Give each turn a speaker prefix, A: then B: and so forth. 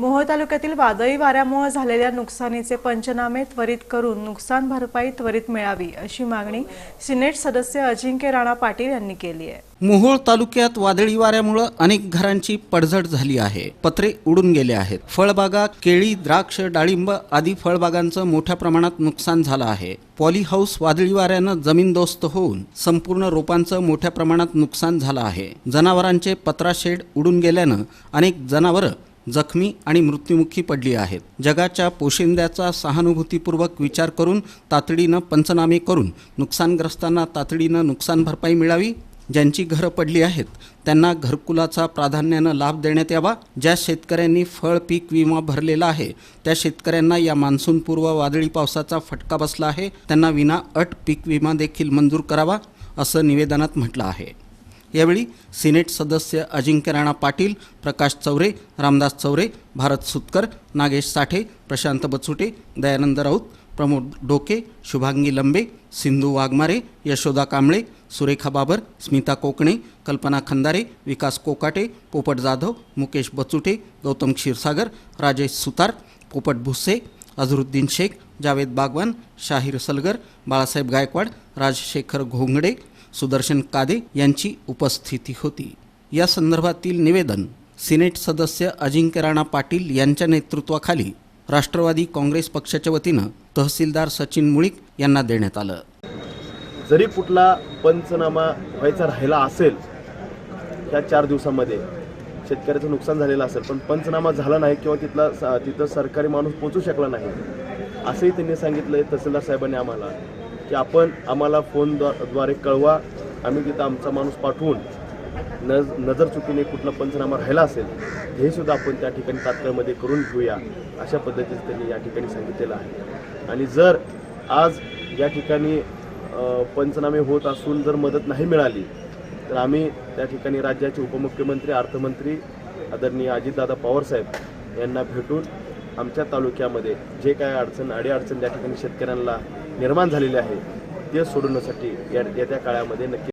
A: मोहोळ तालुक्यातील वादळी वाऱ्यामुळे झालेल्या नुकसानीचे पंचनामे त्वरित करून नुकसान भरपाई त्वरित मिळावी अशी मागणी सिनेट सदस्य अजिंक्य राणा पाटील यांनी केली आहे.
B: मोहोळ तालुक्यात वादळी वाऱ्यामुळं अनेक घरांची पडझड झाली आहे. पत्रे उडून गेले आहेत. फळबागा केळी द्राक्ष डाळिंब आदी फळबागांचं मोठ्या प्रमाणात नुकसान झालं आहे. पॉली हाऊस वादळी वाऱ्यानं जमीनदोस्त होऊन संपूर्ण रोपांचं मोठ्या प्रमाणात नुकसान झालं आहे. जनावरांचे पत्रा शेड उडून गेल्यानं अनेक जनावरं जखमी आणि मृत्युमुखी पडली आहेत. जगाच्या पोशिंद्याचा सहानुभूतीपूर्वक विचार करून तातडीनं पंचनामे करून नुकसानग्रस्तांना तातडीनं नुकसान भरपाई मिळावी ज्यांची घरं पडली आहेत त्यांना घरकुलाचा प्राधान्यानं लाभ देण्यात यावा ज्या शेतकऱ्यांनी फळ पीक विमा भरलेला आहे त्या शेतकऱ्यांना या मान्सूनपूर्व वादळी पावसाचा फटका बसला आहे त्यांना विना अट पीक विमा देखील मंजूर करावा असं निवेदनात म्हटलं आहे. यावेळी सिनेट सदस्य अजिंक्य राणा पाटील प्रकाश चौरे रामदास चौरे भारत सुतकर नागेश साठे प्रशांत बचुटे दयानंद राऊत प्रमोद डोके शुभांगी लंबे सिंधू वाघमारे यशोदा कांबळे सुरेखा बाबर स्मिता कोकणे कल्पना खंदारे विकास कोकाटे पोपट जाधव मुकेश बचुटे गौतम क्षीरसागर राजेश सुतार पोपट भुस्से अझरुद्दीन शेख जावेद बागवान शाहीर सलगर बाळासाहेब गायकवाड राजशेखर घोंगडे सुदर्शन कादे यांची उपस्थिती होती. या संदर्भातील निवेदन सिनेट सदस्य अजिंक्य राणा पाटील यांच्या नेतृत्वाखाली राष्ट्रवादी काँग्रेस पक्षाच्या वतीनं तहसीलदार सचिन मुळीक यांना देण्यात आलं.
C: जरी कुठला पंचनामा व्हायचा राहिला असेल त्या चार दिवसामध्ये शेतकऱ्याचं नुकसान झालेलं असेल पण पंचनामा झाला नाही किंवा तिथला तिथं सरकारी माणूस पोचू शकला नाही असंही त्यांनी सांगितलं आहे तहसीलदार साहेबांनी आम्हाला. की आपण आम्हाला फोनद्वारे कळवा. आम्ही तिथं आमचा माणूस पाठवून नज नजर चुकीने कुठला पंचनामा राहिला असेल हे सुद्धा आपण त्या ठिकाणी तात्काळमध्ये करून घेऊया अशा पद्धतीचं त्यांनी या ठिकाणी सांगितलेलं आहे. आणि जर आज या ठिकाणी पंचनामे होत असून जर मदत नाही मिळाली तर आम्ही त्या ठिकाणी राज्याचे उपमुख्यमंत्री अर्थमंत्री आदरणीय अजितदादा पवारसाहेब यांना भेटून आमच्या तालुक्यामध्ये जे काय अडचण अडीअडचण त्या ठिकाणी शेतकऱ्यांना निर्माण झालेली आहे ते सोडवण्यासाठी या येत्या काळामध्ये नक्की